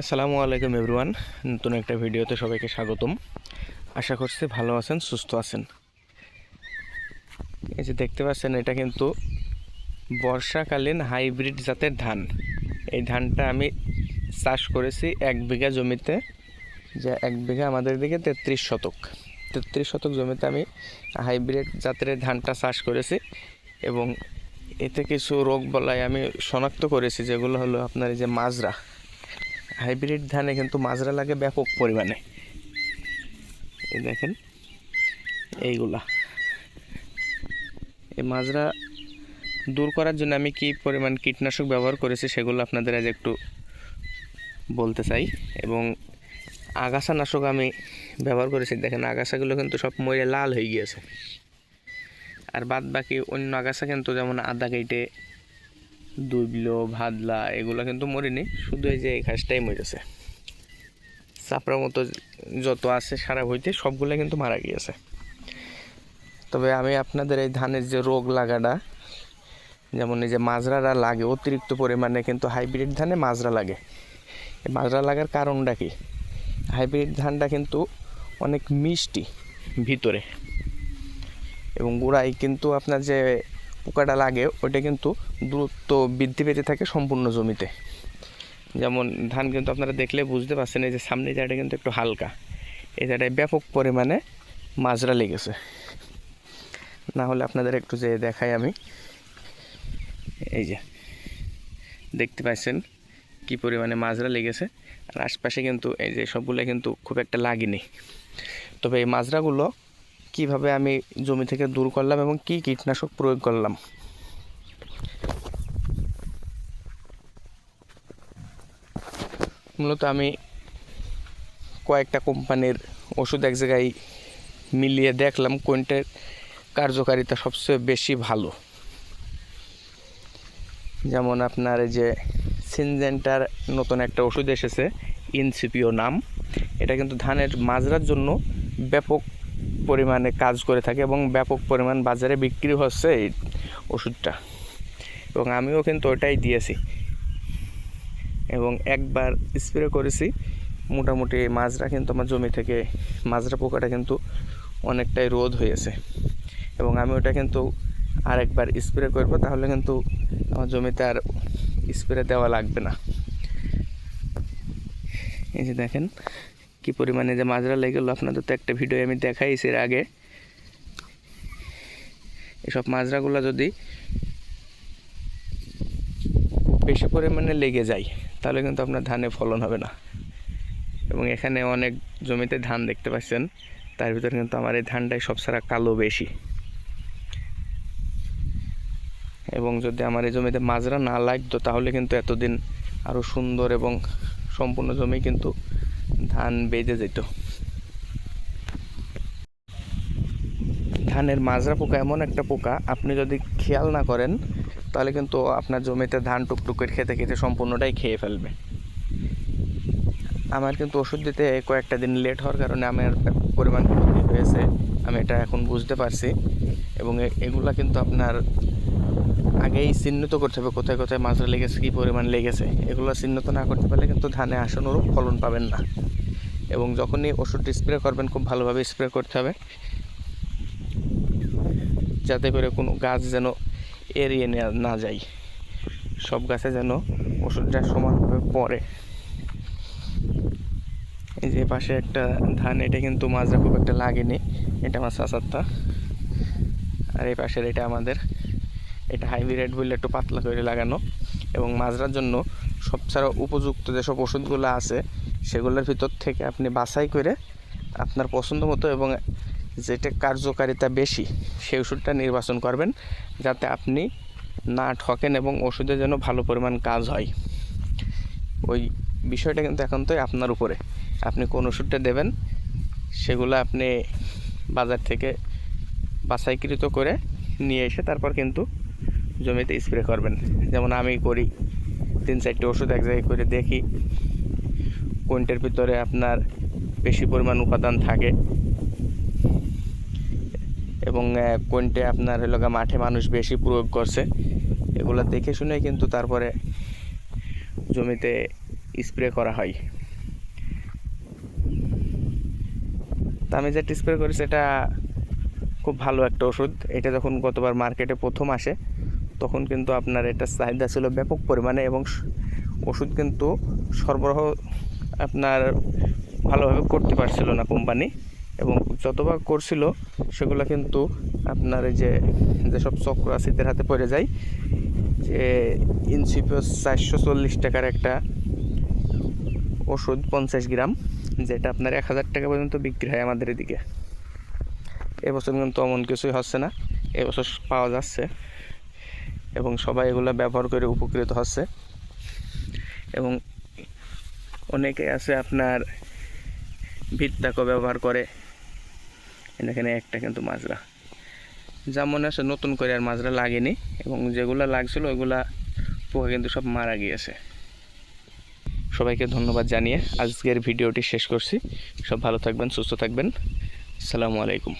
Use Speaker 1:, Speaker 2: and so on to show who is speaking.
Speaker 1: আসসালামু আলাইকুম এভরিওয়ান নতুন একটা ভিডিওতে সবাইকে স্বাগতম। আশা করছি ভালো আছেন, সুস্থ আছেন। এই যে দেখতে পাচ্ছেন, এটা কিন্তু বর্ষাকালীন হাইব্রিড জাতের ধান। এই ধানটা আমি চাষ করেছি এক বিঘা জমিতে, যে এক বিঘা আমাদের দিকে তেত্রিশ শতক। তেত্রিশ শতক জমিতে আমি হাইব্রিড জাতের ধানটা চাষ করেছি এবং এতে কিছু রোগ বলায় আমি শনাক্ত করেছি, যেগুলো হলো আপনার এই যে মাজরা। হাইব্রিড ধানে কিন্তু মাজরা লাগে ব্যাপক পরিমাণে। এই দেখেন, এইগুলা। এই মাজরা দূর করার জন্য আমি কি পরিমাণ কীটনাশক ব্যবহার করেছি সেগুলো আপনাদের আজ একটু বলতে চাই। এবং আগাছা নাশক আমি ব্যবহার করেছি, দেখেন আগাছাগুলো কিন্তু সব মরে লাল হয়ে গিয়েছে। আর বাদ বাকি অন্য আগাছা কিন্তু যেমন আদা কেটে দুবলো, ভাদলা, এগুলো কিন্তু মরিনি। শুধু এই যে এই ঘাসটাই মরেছে চাপড়ার মতো যত আছে সারা হইতে সবগুলো কিন্তু মারা গিয়েছে। তবে আমি আপনাদের এই ধানের যে রোগ লাগাটা, যেমন এই যে মাজরারা লাগে, অতিরিক্ত পরিমাণে কিন্তু হাইব্রিড ধানে মাজরা লাগে। এই মাজরা লাগার কারণটা কি? হাইব্রিড ধানটা কিন্তু অনেক মিষ্টি ভিতরে। এবং গোড়ায় কিন্তু আপনার যে পোকাটা লাগে ওটা কিন্তু দ্রুত বৃদ্ধি পেতে থাকে সম্পূর্ণ জমিতে। যেমন ধান কিন্তু আপনারা দেখলে বুঝতে পারছেন, এই যে সামনে জায়গাটা কিন্তু একটু হালকা। এই জায়গাটায় ব্যাপক পরিমাণে মাজরা লেগেছে। না হলে আপনাদের একটু যে দেখাই আমি। এই যে, দেখতে পাচ্ছেন কি পরিমাণে মাজরা লেগেছে। আর আশপাশে কিন্তু এই যে সবগুলো কিন্তু খুব একটা লাগেনি। তবে এই মাজরাগুলো কীভাবে আমি জমি থেকে দূর করলাম এবং কি কীটনাশক প্রয়োগ করলাম? মূলত আমি কয়েকটা কোম্পানির ওষুধ এক জায়গায় মিলিয়ে দেখলাম, কোনটার কার্যকারিতা সবচেয়ে বেশি ভালো। যেমন আপনার এই যে সিনজেন্টার নতুন একটা ওষুধ এসেছে, ইনসিপিও নাম। এটা কিন্তু ধানের মাজরার জন্য ব্যাপক পরিমাণে কাজ করে থাকে এবং ব্যাপক পরিমাণ বাজারে বিক্রি হচ্ছে এই ওষুধটা। এবং আমিও কিন্তু ওটাই দিয়েছি। এবং একবার স্প্রে করেছি, মোটামুটি মাজরা কিন্তু আমার জমি থেকে, মাজরা পোকাটা কিন্তু অনেকটাই রোধ হয়েছে। এবং আমি ওটা কিন্তু আরেকবার স্প্রে করব, তাহলে কিন্তু আমার জমিতে আর স্প্রে দেওয়া লাগবে না। এই যে দেখেন কি পরিমাণে যে মাজরা লেগে গেলো, আপনাদের তো একটা ভিডিও আমি দেখাইছি এর আগে। এসব মাজরাগুলো যদি বেশি পরিমাণে লেগে যায়, তাহলে কিন্তু আপনার ধানে ফলন হবে না। এবং এখানে অনেক জমিতে ধান দেখতে পাচ্ছেন, তার ভিতরে কিন্তু আমার এই ধানটাই সব সারা কালো বেশি। এবং যদি আমার এই জমিতে মাজরা না লাগতো, তাহলে কিন্তু এতদিন আরও সুন্দর এবং সম্পূর্ণ জমি কিন্তু ধান বেঁধে যেত। ধানের মাজরা পোকা এমন একটা পোকা, আপনি যদি খেয়াল না করেন, তাহলে কিন্তু আপনার জমিতে ধান টুকটুক করে খেতে খেতে সম্পূর্ণটাই খেয়ে ফেলবে। আমার কিন্তু ওষুধ দিতে কয়েকটা দিন লেট হওয়ার কারণে আমার পরিমাণ হয়েছে, আমি এটা এখন বুঝতে পারছি। এবং এগুলা কিন্তু আপনার আগেই চিহ্নিত করতে হবে কোথায় কোথায় মাজরা লেগেছে, কী পরিমাণ লেগেছে। এগুলো চিহ্নিত না করতে পারলে কিন্তু ধানে আসানুরূপ ফলন পাবেন না। এবং যখনই ওষুধ স্প্রে করবেন, খুব ভালোভাবে স্প্রে করতে হবে। যাতে করে কোনো গাছ যেন এড়িয়ে না যায়। সব গাছে যেন ওষুধটা সমানভাবে পড়ে। এই যে পাশে একটা ধান, এটা কিন্তু মাজরা খুব একটা লাগেনি। এটা আমার চাচারটা আর এই পাশের এটা আমাদের এটা হাইব্রিড বলে একটু পাতলা করে লাগানো এবং মাজরার জন্য সবচেয়ে উপযুক্ত যেসব ওষুধগুলো আছে, সেগুলোর ভিতর থেকে আপনি বাছাই করে আপনার পছন্দ মতো এবং যেটা কার্যকারিতা বেশি, সেই ওষুধটা নির্বাচন করবেন যাতে আপনি না ঠকেন এবং ওষুধে যেন ভালো পরিমাণ কাজ হয়। ওই বিষয়টা কিন্তু এখন তো আপনার উপরে। আপনি কোন ওষুধটা দেবেন, সেগুলো আপনি বাজার থেকে বাছাইকৃত করে নিয়ে এসে তারপর কিন্তু জমিতে স্প্রে করবেন। যেমন আমি করি, তিন, চারটে ওষুধ এক জায়গায় করে দেখি, কোনটার ভিতরে আপনার বেশি পরিমাণ উপাদান থাকে এবং কোনটা আপনার গিয়ে মাঠে মানুষ বেশি প্রয়োগ করছে, এগুলো দেখে শুনে কিন্তু তারপরে জমিতে স্প্রে করা হয়। তা আমি যেটা স্প্রে করি সেটা খুব ভালো একটা ওষুধ। এটা যখন গতবার মার্কেটে প্রথম আসে তখন কিন্তু আপনার এটা চাহিদা ছিল ব্যাপক পরিমাণে এবং ওষুধ কিন্তু সরবরাহ আপনার ভালোভাবে করতে পারছিল না কোম্পানি এবং যতবার করছিল, সেগুলো কিন্তু আপনার এই যে, যেসব চক্র আসিদের হাতে পড়ে যায়, যে ইনসিপিওস চারশো চল্লিশ টাকার একটা ওষুধ পঞ্চাশ গ্রাম, যেটা আপনার এক হাজার টাকা পর্যন্ত বিক্রি হয় আমাদের এদিকে। এবছর কিন্তু এমন কিছুই হচ্ছে না, এবছর পাওয়া যাচ্ছে। এবং সবাই এগুলো ব্যবহার করে উপকৃত হচ্ছে। এবং অনেকে আছে আপনার ভিত্তাকও ব্যবহার করে। এখানে একটা কিন্তু মাজরা। যা মনে আছে, নতুন করে আর মাজরা লাগেনি। এবং যেগুলো লাগছিল ওইগুলা পোকা কিন্তু সব মারা গিয়েছে। সবাইকে ধন্যবাদ জানিয়ে আজকের ভিডিওটি শেষ করছি। সব ভালো থাকবেন, সুস্থ থাকবেন। আসসালামু আলাইকুম।